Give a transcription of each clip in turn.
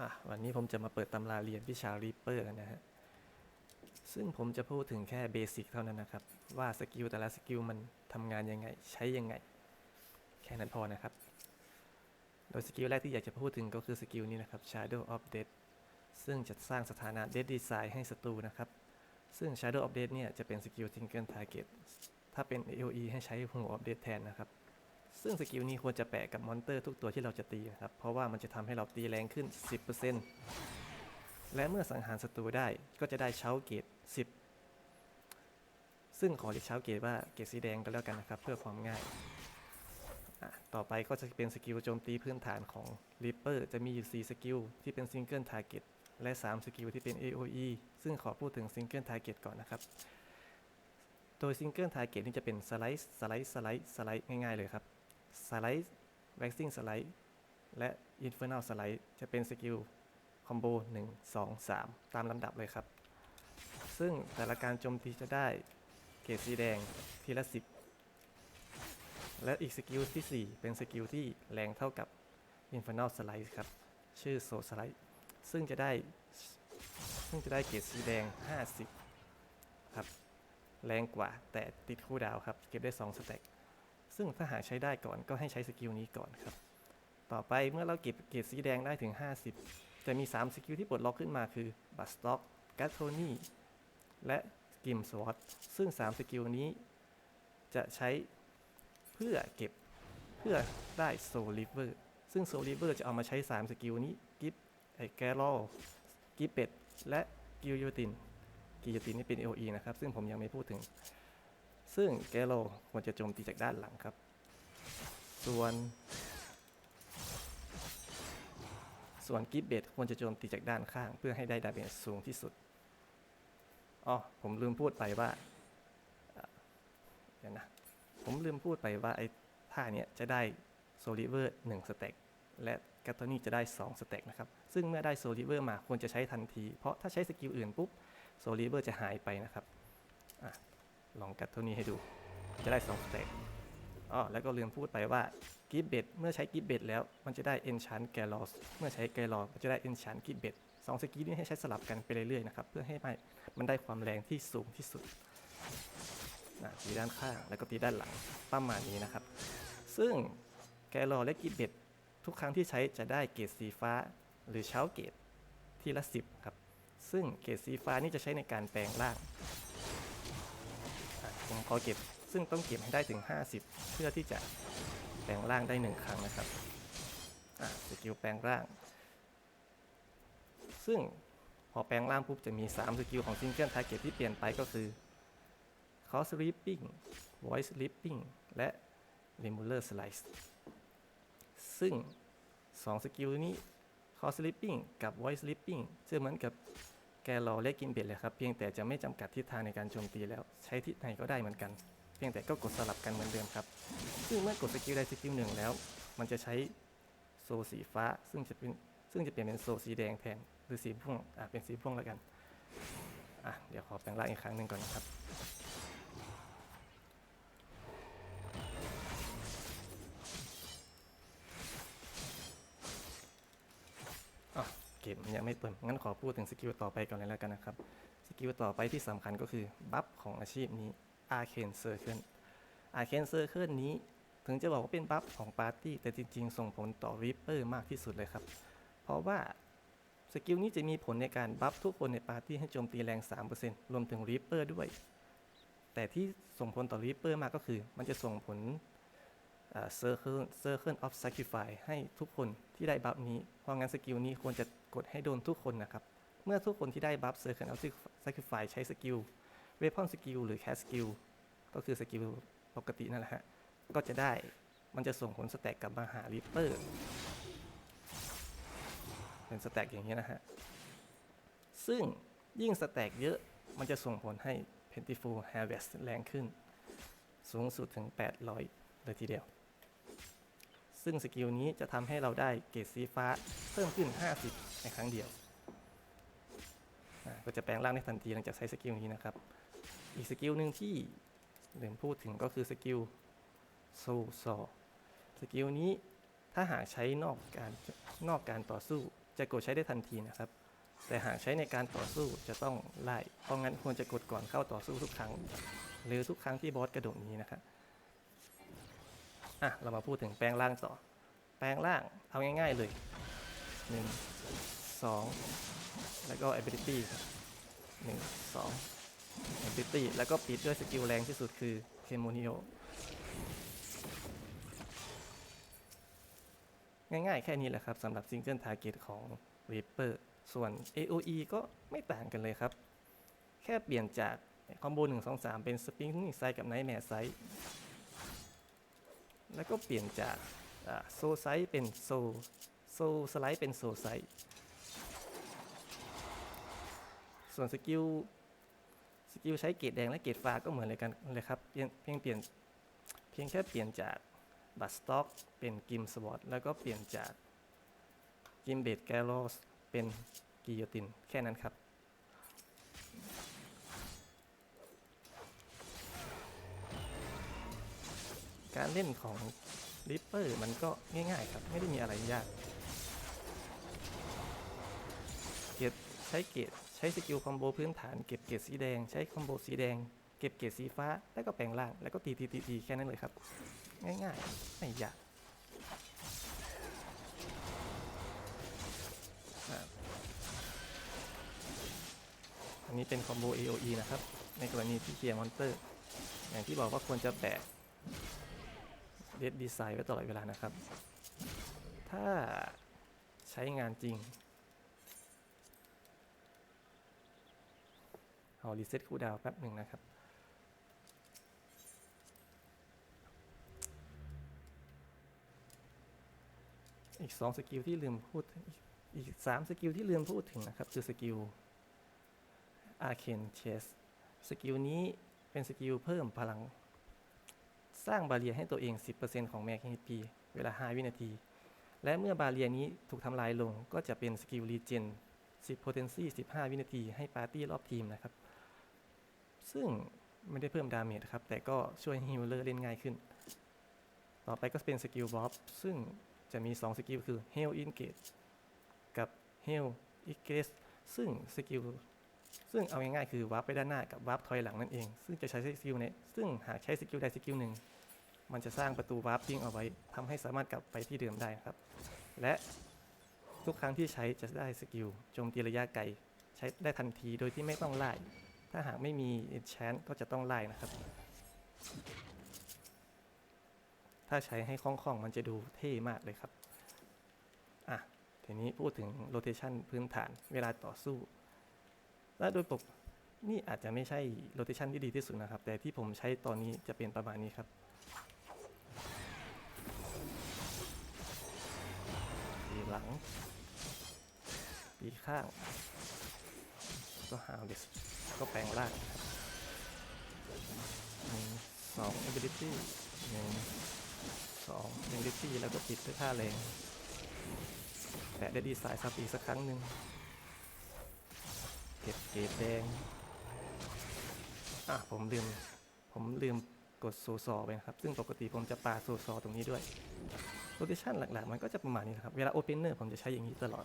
อะวันนี้ผมจะมาเปิดตำราเรียนวิชา Reaper กันนะฮะ ซึ่งผมจะพูดถึงแค่เบสิกเท่านั้นนะครับ ว่าสกิลแต่ละสกิลมันทำงานยังไง ใช้ยังไง แค่นั้นพอนะครับ โดยสกิลแรกที่อยากจะพูดถึงก็คือสกิลนี้นะครับ Shadow of Death ซึ่งจะสร้างสถานะ Dead Design ให้ศัตรูนะครับ ซึ่ง Shadow of Death เนี่ยจะเป็นสกิล Single Target ถ้าเป็น AoE ให้ใช้หัว of Death แทนนะครับ ซึ่งสกิลนี้ควรจะแปะกับมอนเตอร์ทุกตัวที่เราจะตีนะครับ เพราะว่ามันจะทำให้เราตีแรงขึ้น 10%และเมื่อสังหารศัตรูได้ก็จะได้เช้าเกรด10 ซึ่งขอเรียกเช้าเกรดว่าเกรดสีแดงก็แล้วกันนะครับ เพื่อความง่าย ต่อไปก็จะเป็นสกิลโจมตีพื้นฐานของ Reaper จะมีอยู่ 4 สกิลที่เป็น Single Target และ 3 สกิลที่เป็น AoE ซึ่งขอพูดถึง Single Target ก่อนนะครับโดย Single Target นี่จะเป็นสไลด์ สไลด์ สไลด์ สไลด์ ง่ายๆเลยครับ สไลด์ Waxing สไลด์และ Infernal สไลด์จะเป็นสกิลคอมโบ1 2 3 ตามลำดับเลยครับ ซึ่งแต่ละการโจมตีจะได้เกรดสีแดงทีละ 10 และอีกสกิลที่ 4 เป็นสกิลที่แรงเท่ากับ Infernal Slice ครับ ชื่อ Soul Slice ซึ่งจะได้ซึ่งจะได้เกรดสีแดง 50 ครับ แรงกว่าแต่ติดคู่ดาวครับ เก็บได้ 2 สแต็ก ซึ่งถ้าหากใช้ได้ก่อนก็ให้ใช้สกิลนี้ก่อนครับ ต่อไปเมื่อเราเก็บเกรดสีแดงได้ถึง 50 จะมี 3 สกิลที่ปลดล็อกขึ้นมาคือบัสต็อกกัตโทนี่และกิมสวอตซึ่ง 3 สกิลนี้ จะใช้เพื่อเก็บเพื่อได้โซลิเวอร์ซึ่งโซลิเวอร์จะเอามาใช้ 3 สกิลนี้กิฟไอแกลกิฟเป็ดและกิลยูตินกิลยูตินนี่เป็น AOE นะครับ ซึ่งผมยังไม่พูดถึง ซึ่งแกโลควรจะโจมตีจากด้านหลังครับ ส่วน ส่วนกิฟเบดควรจะโจมตีจากด้านข้าง เพื่อให้ได้ดาเมจสูงที่สุดอ๋อผมลืมพูดไปว่าเดี๋ยวนะผมลืมพูดไปว่าไอ้ท่าเนี้ยจะได้โซลิเวอร์1สเต็กและกัตโตนี่จะได้ 2 สเต็กนะครับ ซึ่งเมื่อได้โซลิเวอร์มาควรจะใช้ทันที เพราะถ้าใช้สกิลอื่นปุ๊บโซลิเวอร์จะหายไปนะครับอะ ลองกัตโตนี่ให้ดู จะได้2สเต็กอ๋อแล้วก็ลืมพูดไปว่ากิฟเบดเมื่อใช้กิฟเบดแล้วมันจะได้เอนชันแกลอสเมื่อใช้แกลอมันจะได้เอนชันกิฟเบดสองสกิลนี้ให้ใช้สลับกันไปเรื่อยๆนะครับเพื่อให้มันได้ความแรงที่สูงที่สุดนะตีด้านข้างแล้วก็ตีด้านหลังประมาณนี้นะครับ ซึ่งแกลลอและกิบเบ็ดทุกครั้งที่ใช้จะได้เกรดสีฟ้า หรือเช้าเกรดทีละสิบครับ ซึ่งเกรดสีฟ้านี่จะใช้ในการแปลงร่าง ผมขอเก็บ ซึ่งต้องเก็บให้ได้ถึง 50 เพื่อที่จะแปลงร่างได้หนึ่งครั้งนะครับอะสกิลแปลงร่าง ซึ่งพอแปลงร่างปุ๊บจะมี 3 สกิลของซิงเกิลทาร์เก็ตที่เปลี่ยนไปก็คือ Cross Ripping Voice Ripping และ Remover Slice ซึ่ง 2 สกิลนี้ Cross Ripping กับ Voice Ripping จะเหมือนกับ แกรอเล็กินเบ็ดเลยครับ เพียงแต่จะไม่จำกัดทิศทางในการโจมตีแล้วใช้ทิศไหนก็ได้เหมือนกัน เพียงแต่ก็กดสลับกันเหมือนเดิมครับ ซึ่งเมื่อกดสกิลใดสกิลหนึ่งแล้ว มันจะใช้โซสีฟ้า ซึ่งจะเป็นซึ่งจะเปลี่ยนเป็นโซสีแดงแทนหรือสีพ่วงอะเป็นสีพ่วงแล้วกันอะเดี๋ยวขอแปลงร่างอีกครั้งหนึ่งก่อนนะครับ อะเกมมันยังไม่เปิดงั้นขอพูดถึงสกิลต่อไปก่อนเลยแล้วกันนะครับ สกิลต่อไปที่สำคัญก็คือบัฟของอาชีพนี้ Arcane Circle Arcane Circle นี้ถึงจะบอกว่าเป็นบัฟของปาร์ตี้แต่จริงๆ ส่งผลต่อ Reaper มากที่สุดเลยครับ เพราะว่าสกิลนี้จะมีผลในการบัฟทุกคนในปาร์ตี้ให้โจมตีแรง 3%รวมถึง Reaper ด้วย แต่ที่ส่งผลต่อ Reaper มากก็คือ มันจะส่งผล เซอร์เคลเซอร์เคิลออฟ a c ค i ฟ e ให้ทุกคนที่ได้บัฟนี้ เพราะงั้นสกิลนี้ควรจะกดให้โดนทุกคนนะครับ เมื่อทุกคนที่ได้บัฟเซอร์เคิลออฟ a c ค i ฟ e ใช้สกิลเวพอนสกิลหรือแคสสกิลก็คือสกิลปกตินั่นแหละฮะ ก็จะได้ มันจะส่งผลสแต็กกลับมาหาริปเปอร์ เป็นสแต็กอย่างนี้ยนะฮะ ซึ่งยิ่งสแต็กเยอะ มันจะส่งผลให้ Plentiful Harvest แรงขึ้น สูงสุดถึง 800เลยทีเดียว ซึ่งสกิลนี้จะทำให้เราได้เกรดสีฟ้าเพิ่มขึ้น 50 ในครั้งเดียว ก็จะแปลงร่างได้ทันทีหลังจากใช้สกิลนี้นะครับ อีกสกิลหนึ่งที่ลืมพูดถึงก็คือสกิลโซซอสกิลนี้ถ้าหากใช้นอกการนอกการต่อสู้จะกดใช้ได้ทันทีนะครับ แต่หากใช้ในการต่อสู้จะต้องไล่เพราะงั้นควรจะกดก่อนเข้าต่อสู้ทุกครั้ง หรือทุกครั้งที่บอสกระโดดนี้นะครับ อะ เรามาพูดถึงแปลงร่างต่อ แปลงร่าง เอาง่ายๆเลย 1 2 แล้วก็ ability ครับ1 2 ability แล้วก็ปิดด้วยสกิลแรงที่สุดคือเคม o นิโอง่ายๆ แค่นี้แหละครับสำหรับซิงเกิลทาร์เก็ตของ Reaper ส่วน AOE ก็ไม่ต่างกันเลยครับ แค่เปลี่ยนจากคอมโบ 1 2 3 เป็น Spring Side กับ Nightmare Side แล้วก็เปลี่ยนจากโซไซเป็นโซโซสไลด์เป็นโซไซส่วนสกิลสกิลใช้เกรดแดงและเกรดฟ้าก็เหมือนเลยกันเลยครับเพียงเพียงเปลี่ยนเพียงแค่เปลี่ยนจากบัตสต็อกเป็นกิมสวอตแล้วก็เปลี่ยนจากกิมเบดแกลโลสเป็นกิโยตินแค่นั้นครับ การเล่นของริปเปอร์มันก็ง่ายๆครับ ไม่ได้มีอะไรยาก เก็บใช้เกรดใช้สกิลคอมโบพื้นฐานเก็บเกรดสีแดง ใช้คอมโบสีแดง เก็บเกรดสีฟ้า แล้วก็แปลงร่าง แล้วก็ตีตีตีตีแค่นั้นเลยครับ ง่ายๆ ไม่ยากอันนี้เป็นคอมโบ AOE นะครับ ในกรณีที่เคลียร์มอนเตอร์ อย่างที่บอกว่าควรจะแปะ เดดดีไซน์ไว้ตลอดเวลานะครับ ถ้าใช้งานจริง เอารีเซ็ตคูดาวแป๊บหนึ่งนะครับ อีก 2 สกิลที่ลืมพูด อีก 3 สกิลที่ลืมพูดถึงนะครับ คือสกิล Arcane Chase สกิลนี้เป็นสกิลเพิ่มพลัง ร้างบาเรียให้ตัวเอง 10%ของแม็ก HP เวลา 5 วินาที และเมื่อบาเรียนี้ถูกทำลายลงก็จะเป็นสกิลรีเจน10 potency 15 วินาทีให้ปาร์ตี้รอบทีมนะครับ ซึ่งไม่ได้เพิ่มดาเมจครับ แต่ก็ช่วยฮิลเลอร์เล่นง่ายขึ้น ต่อไปก็เป็นสกิลบอฟซึ่งจะมี 2 สกิลคือ Hell Engage กับ Hell Engage ซึ่งสกิลซึ่งเอาง่ายๆคือวาร์ปไปด้านหน้ากับวาร์ปถอยหลังนั่นเอง ซึ่งจะใช้สกิลในซึ่งหากใช้สกิลใดสกิลหนึ่ง มันจะสร้างประตูวาร์ปทิ้งเอาไว้ทำให้สามารถกลับไปที่เดิมได้ครับ และทุกครั้งที่ใช้จะได้สกิลโจมตีระยะไกลใช้ได้ทันทีโดยที่ไม่ต้องไล่ ถ้าหากไม่มี enchant ก็จะต้องไล่นะครับ ถ้าใช้ให้คล่องๆมันจะดูเท่มากเลยครับ อะ ทีนี้พูดถึง rotation พื้นฐานเวลาต่อสู้ และโดยปกนี่อาจจะไม่ใช่ rotation ที่ดีที่สุดนะครับ แต่ที่ผมใช้ตอนนี้จะเป็นประมาณนี้ครับ หลัง ปีข้าง ก็หาเดสก็แปลงร่างครับหนึ่งสอง ability หนึ่งสอง ability แล้วก็ปิดด้วยท่าแรงแปะได้ดีไซน์ซับอีกสักครั้งหนึ่งเก็บเกรดแดง อะ ผมลืม ผมลืมกดโซซอไปนครับ ซึ่งปกติผมจะปาโซซอตรงนี้ด้วย โลเคชันหลักๆ มันก็จะประมาณนี้นะครับ เวลา opener ผมจะใช้อย่างนี้ตลอด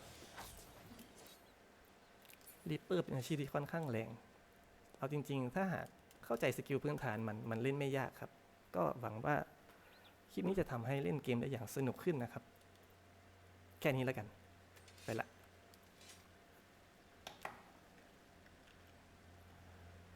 Reaper เป็นอาชีพที่ค่อนข้างแรง เอาจริง ๆ ถ้าหากเข้าใจสกิลพื้นฐานมันมันเล่นไม่ยากครับ ก็หวังว่าคลิปนี้จะทำให้เล่นเกมได้อย่างสนุกขึ้นนะครับ แค่นี้แล้วกัน